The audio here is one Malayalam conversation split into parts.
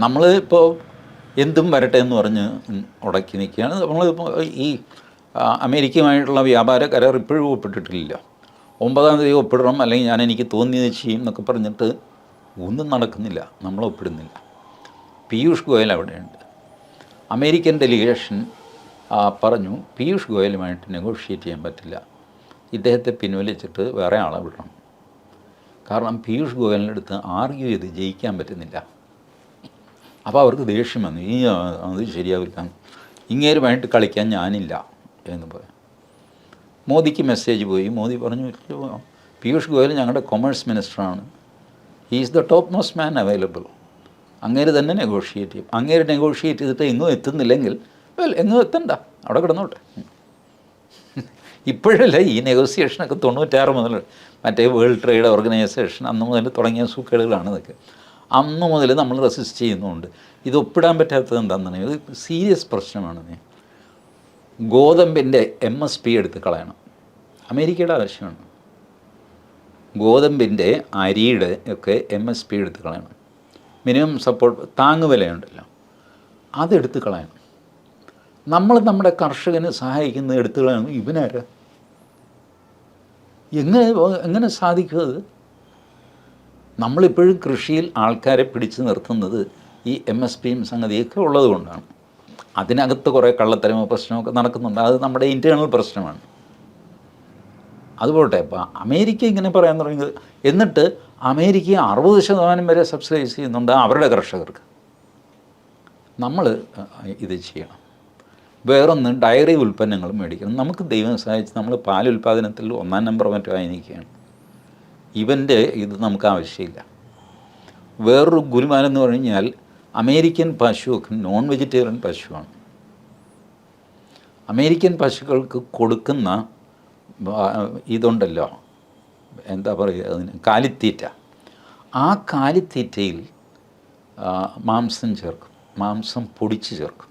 നമ്മൾ ഇപ്പോൾ എന്തും വരട്ടെ എന്ന് പറഞ്ഞ് ഉടക്കി നിൽക്കുകയാണ്. നമ്മൾ ഈ അമേരിക്കയുമായിട്ടുള്ള വ്യാപാര കരാർ ഇപ്പോഴും ഒപ്പിട്ടിട്ടില്ല. ഒമ്പതാം തീയതി ഒപ്പിടണം അല്ലെങ്കിൽ ഞാൻ എനിക്ക് തോന്നിയത് ചെയ്യും എന്നൊക്കെ പറഞ്ഞിട്ട് ഒന്നും നടക്കുന്നില്ല. നമ്മൾ ഒപ്പിടുന്നില്ല. പീയൂഷ് ഗോയൽ അവിടെയുണ്ട്. അമേരിക്കൻ ഡെലിഗേഷൻ പറഞ്ഞു പീയൂഷ് ഗോയലുമായിട്ട് നെഗോഷിയേറ്റ് ചെയ്യാൻ പറ്റില്ല. ഇദ്ദേഹത്തെ പിൻവലിച്ചിട്ട് വേറെ ആളെ വിടണം. കാരണം പീയൂഷ് ഗോയലിന്റെ അടുത്ത് ആർഗ്യൂ ചെയ്ത് ജയിക്കാൻ പറ്റുന്നില്ല. അപ്പോൾ അവർക്ക് ദേഷ്യം വന്നു. ഈ അത് ശരിയാവില്ല. ഇങ്ങേരുമായിട്ട് കളിക്കാൻ ഞാനില്ല. എന്ന് പറയും മോദിക്ക് മെസ്സേജ് പോയി. മോദി പറഞ്ഞു "ഇല്ലോ, പീയൂഷ് ഗോയൽ ഞങ്ങളുടെ commerce മിനിസ്റ്ററാണ് he is the top most man available അങ്ങേര് തന്നെ നെഗോഷിയേറ്റ് ചെയ്യും. അങ്ങേര് നെഗോഷിയേറ്റ് ചെയ്തിട്ട് എങ്ങും എത്തുന്നില്ലെങ്കിൽ വെൽ എങ്ങും എത്തണ്ട. അവിടെ കിടന്നോട്ടെ. ഇപ്പോഴല്ല ഈ നെഗോസിയേഷനൊക്കെ തൊണ്ണൂറ്റാറ് മുതൽ മറ്റേ വേൾഡ് ട്രേഡ് ഓർഗനൈസേഷൻ അന്ന് മുതൽ തുടങ്ങിയ സൂക്കേടുകളാണ് ഇതൊക്കെ. അന്ന് മുതൽ നമ്മൾ റെസിസ്റ്റ് ചെയ്യുന്നുണ്ട്. ഇത് ഒപ്പിടാൻ പറ്റാത്തത് എന്താണെന്ന് ഇത് സീരിയസ് പ്രശ്നമാണ് ഗോതമ്പിന്റെ എം എസ് പി എടുത്ത് കളയണം. അമേരിക്കയുടെ ആവശ്യമാണ്. ഗോതമ്പിന്റെ അരിയുടെ ഒക്കെ എം എസ് പി എടുത്ത് കളയണം. മിനിമം സപ്പോർട്ട് താങ്ങുവിലയുണ്ടല്ലോ അതെടുത്ത് കളയണം. നമ്മൾ നമ്മുടെ കർഷകനെ സഹായിക്കുന്ന എടുത്ത് കളയണം. ഇവനാരാ? എങ്ങനെ എങ്ങനെ സാധിക്കും നമ്മളിപ്പോഴും കൃഷിയിൽ ആൾക്കാരെ പിടിച്ചു നിർത്തുന്നത് ഈ എം എസ് പിയും സംഗതിയൊക്കെ ഉള്ളത് കൊണ്ടാണ്. അതിനകത്ത് കുറേ കള്ളത്തരമ പ്രശ്നമൊക്കെ നടക്കുന്നുണ്ട്. അത് നമ്മുടെ ഇന്റേർണൽ പ്രശ്നമാണ്. അതുപോട്ടെ ഇപ്പോൾ അമേരിക്ക ഇങ്ങനെ പറയാൻ തുടങ്ങിയത്. എന്നിട്ട് അമേരിക്ക അറുപത് ശതമാനം വരെ സബ്സിഡൈസ് ചെയ്യുന്നുണ്ട് അവരുടെ കർഷകർക്ക്. നമ്മൾ ഇത് ചെയ്യണം. വേറൊന്ന് ഡയറി ഉൽപ്പന്നങ്ങൾ മേടിക്കണം. നമുക്ക് ദൈവം സഹായിച്ച് നമ്മൾ പാൽ ഉൽപ്പാദനത്തിൽ ഒന്നാം നമ്പർ മറ്റോ ആയി നിൽക്കുകയാണ്. ഇവന്റെ ഇത് നമുക്ക് ആവശ്യമില്ല. വേറൊരു ഗുരുമാൻ എന്ന് പറഞ്ഞു അമേരിക്കൻ പശുവൊക്കെ നോൺ വെജിറ്റേറിയൻ പശുവാണ്. അമേരിക്കൻ പശുക്കൾക്ക് കൊടുക്കുന്ന ഇതുണ്ടല്ലോ. എന്താ പറയുക അതിന്? കാലിത്തീറ്റ. ആ കാലിത്തീറ്റയിൽ മാംസം ചേർക്കും. മാംസം പൊടിച്ച് ചേർക്കും.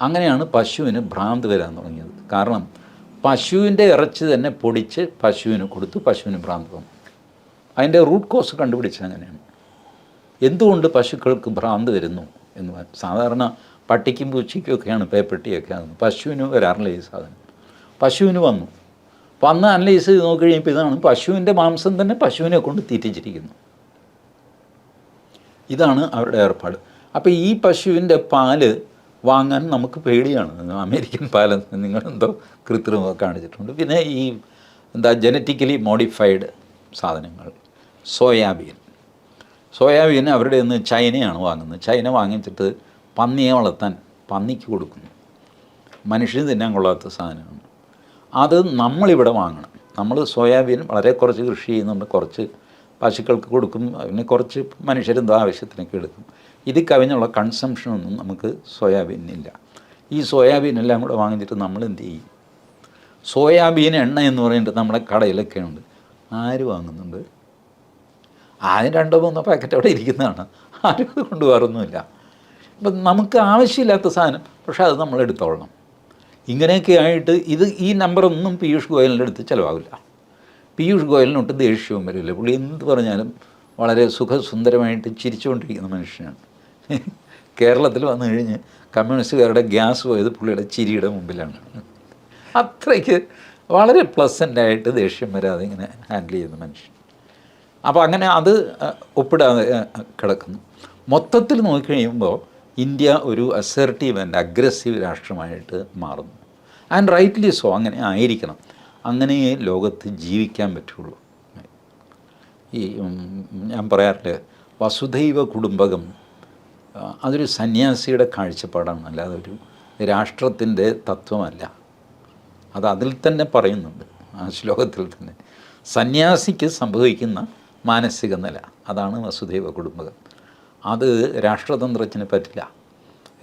അങ്ങനെയാണ് പശുവിന് ഭ്രാന്ത് വരാൻ തുടങ്ങിയത്. കാരണം പശുവിന്റെ ഇറച്ചി തന്നെ പൊടിച്ച് പശുവിന് കൊടുത്തു പശുവിന് ഭ്രാന്ത്. വന്നു അതിന്റെ റൂട്ട് കോസ് കണ്ടുപിടിച്ചത് അങ്ങനെയാണ്. എന്തുകൊണ്ട് പശുക്കൾക്ക് ഭ്രാന്ത് വരുന്നു എന്ന് സാധാരണ പട്ടിക്കും പൂച്ചയ്ക്കും ഒക്കെയാണ് പേപ്പട്ടിയൊക്കെ ആകുന്നത്. പശുവിന് വരാറില്ല ഈ സാധനം. പശുവിന് വന്നു. വന്ന് അനലൈസ് ചെയ്ത് നോക്കിക്കഴിഞ്ഞപ്പോൾ ഇതാണ് പശുവിന്റെ മാംസം തന്നെ പശുവിനെ കൊണ്ട് തീറ്റിച്ചിരിക്കുന്നു. ഇതാണ് അവരുടെ ഏർപ്പാട്. അപ്പോൾ ഈ പശുവിന്റെ പാൽ വാങ്ങാൻ നമുക്ക് പേടിയാണ്. അമേരിക്കൻ പാലം നിങ്ങളെന്തോ കൃത്രിമമൊക്കെ കാണിച്ചിട്ടുണ്ട്. പിന്നെ ഈ എന്താ ജനറ്റിക്കലി മോഡിഫൈഡ് സാധനങ്ങൾ സോയാബീൻ. സോയാബീൻ അവരുടെ നിന്ന് ചൈനയാണ് വാങ്ങുന്നത്. ചൈന വാങ്ങിച്ചിട്ട് പന്നിയെ വളർത്താൻ പന്നിക്ക് കൊടുക്കുന്നു. മനുഷ്യന് തിന്നാൻ കൊള്ളാത്ത സാധനമാണ്. അത് നമ്മളിവിടെ വാങ്ങണം. നമ്മൾ സോയാബീൻ വളരെ കുറച്ച് കൃഷി ചെയ്യുന്നുണ്ട്. കുറച്ച് പശുക്കൾക്ക് കൊടുക്കും. പിന്നെ കുറച്ച് മനുഷ്യരെന്തോ ആവശ്യത്തിനൊക്കെ എടുക്കും. ഇത് കവിഞ്ഞുള്ള കൺസംഷനൊന്നും നമുക്ക് സോയാബീനില്ല ഈ സോയാബീൻ എല്ലാം കൂടെ വാങ്ങിച്ചിട്ട് നമ്മൾ എന്ത് ചെയ്യും? സോയാബീൻ എണ്ണ എന്ന് പറഞ്ഞിട്ട് നമ്മുടെ കടയിലൊക്കെ ഉണ്ട്. ആര് വാങ്ങുന്നുണ്ട്? ആദ്യം രണ്ടോ മൂന്നോ പാക്കറ്റ് അവിടെ ഇരിക്കുന്നതാണ്. ആരും അത് കൊണ്ടുപോകാറൊന്നുമില്ല. അപ്പം നമുക്ക് ആവശ്യമില്ലാത്ത സാധനം പക്ഷേ അത് നമ്മൾ എടുത്തോളണം. ഇങ്ങനെയൊക്കെ ആയിട്ട് ഇത് ഈ നമ്പറൊന്നും പീയൂഷ് ഗോയലിന്റെ അടുത്ത് ചിലവാകില്ല. പീയൂഷ് ഗോയലിനൊട്ട് ദേഷ്യവും വരില്ല? പുള്ളി എന്ത് പറഞ്ഞാലും വളരെ സുഖസുന്ദരമായിട്ട് ചിരിച്ചുകൊണ്ടിരിക്കുന്ന മനുഷ്യനാണ്. കേരളത്തിൽ വന്നു കഴിഞ്ഞ് കമ്മ്യൂണിസ്റ്റുകാരുടെ ഗ്യാസ് പോയത് പുള്ളിയുടെ ചിരിയുടെ മുമ്പിലാണ്. അത്രയ്ക്ക് വളരെ പ്ലസന്റായിട്ട് ദേഷ്യം വരാതെ ഇങ്ങനെ ഹാൻഡിൽ ചെയ്യുന്ന മനുഷ്യൻ. അപ്പോൾ അങ്ങനെ അത് ഒപ്പിടാതെ കിടക്കുന്നു. മൊത്തത്തിൽ നോക്കിക്കഴിയുമ്പോൾ ഇന്ത്യ ഒരു അസർട്ടീവ് ആൻഡ് അഗ്രസീവ് രാഷ്ട്രമായിട്ട് മാറുന്നു. ആൻഡ് റൈറ്റ്ലി സോ അങ്ങനെ ആയിരിക്കണം. അങ്ങനെ ലോകത്ത് ജീവിക്കാൻ പറ്റുള്ളൂ. ഈ ഞാൻ പറയാറില്ല വസുധൈവ കുടുംബകം അതൊരു സന്യാസിയുടെ കാഴ്ചപ്പാടാണ്. അല്ലാതെ ഒരു രാഷ്ട്രത്തിന്റെ തത്വമല്ല. അത് അതിൽ തന്നെ പറയുന്നുണ്ട്. ആ ശ്ലോകത്തിൽ തന്നെ. സന്യാസിക്ക് സംഭവിക്കുന്ന മാനസിക നില. അതാണ് വസുദൈവ കുടുംബകം. അത് രാഷ്ട്രതന്ത്രത്തിന് പറ്റില്ല.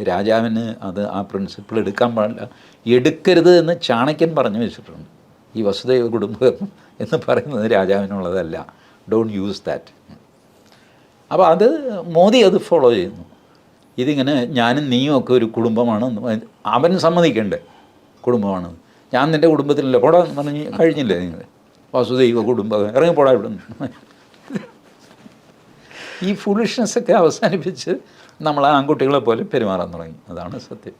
രാജാവിന് അത് ആ പ്രിൻസിപ്പിൾ എടുക്കാൻ പാടില്ല. എടുക്കരുത് എന്ന് ചാണക്യൻ പറഞ്ഞു വെച്ചിട്ടുണ്ട്. ഈ വസുദൈവ കുടുംബകം എന്ന് പറയുന്നത് രാജാവിനുള്ളതല്ല. ഡോണ്ട് യൂസ് ദാറ്റ് അപ്പോൾ അത് മോദി അത് ഫോളോ ചെയ്യുന്നു. ഇതിങ്ങനെ ഞാനും നീയും ഒക്കെ ഒരു കുടുംബമാണ് അവൻ സമ്മതിക്കണ്ടേ കുടുംബമാണ്. ഞാൻ നിന്റെ കുടുംബത്തിലല്ലേ പോടാ എന്ന് പറഞ്ഞ് കഴിഞ്ഞില്ലേ നിങ്ങൾ വാസുദൈവ കുടുംബം. ഇറങ്ങി പോടാ ഇവിടെ ഈ ഫുളിഷ്നെസ് ഒക്കെ അവസാനിപ്പിച്ച് നമ്മൾ ആൺകുട്ടികളെ പോലെ പെരുമാറാൻ തുടങ്ങി. അതാണ് സത്യം.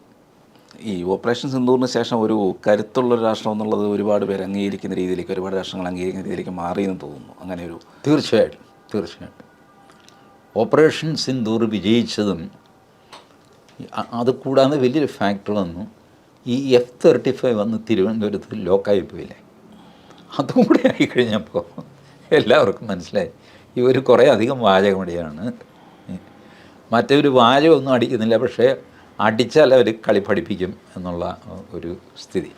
ഈ ഓപ്പറേഷൻ സിന്ദൂറിന് ശേഷം ഒരു കരുത്തുള്ള ഒരു രാഷ്ട്രം എന്നുള്ളത് ഒരുപാട് പേര് അംഗീകരിക്കുന്ന രീതിയിലേക്ക് ഒരുപാട് രാഷ്ട്രങ്ങൾ അംഗീകരിക്കുന്ന രീതിയിലേക്ക് മാറിയെന്ന് തോന്നുന്നു. അങ്ങനെ ഒരു തീർച്ചയായിട്ടും തീർച്ചയായിട്ടും. ഓപ്പറേഷൻ സിന്ധൂർ വിജയിച്ചതും അത് കൂടാതെ വലിയൊരു ഫാക്ടർ വന്നു. ഈ എഫ് തേർട്ടി ഫൈവ് വന്ന് തിരുവനന്തപുരത്ത് ലോക്കായി പോയില്ലേ? അതും കൂടെ ആയിക്കഴിഞ്ഞപ്പോൾ എല്ലാവർക്കും മനസ്സിലായി. ഇവർ കുറേ അധികം വാചകമടിയാണ് മറ്റൊരു വാചകമൊന്നും അടിക്കുന്നില്ല പക്ഷേ അടിച്ചാൽ അവർ കളി പഠിപ്പിക്കും എന്നുള്ള ഒരു സ്ഥിതി.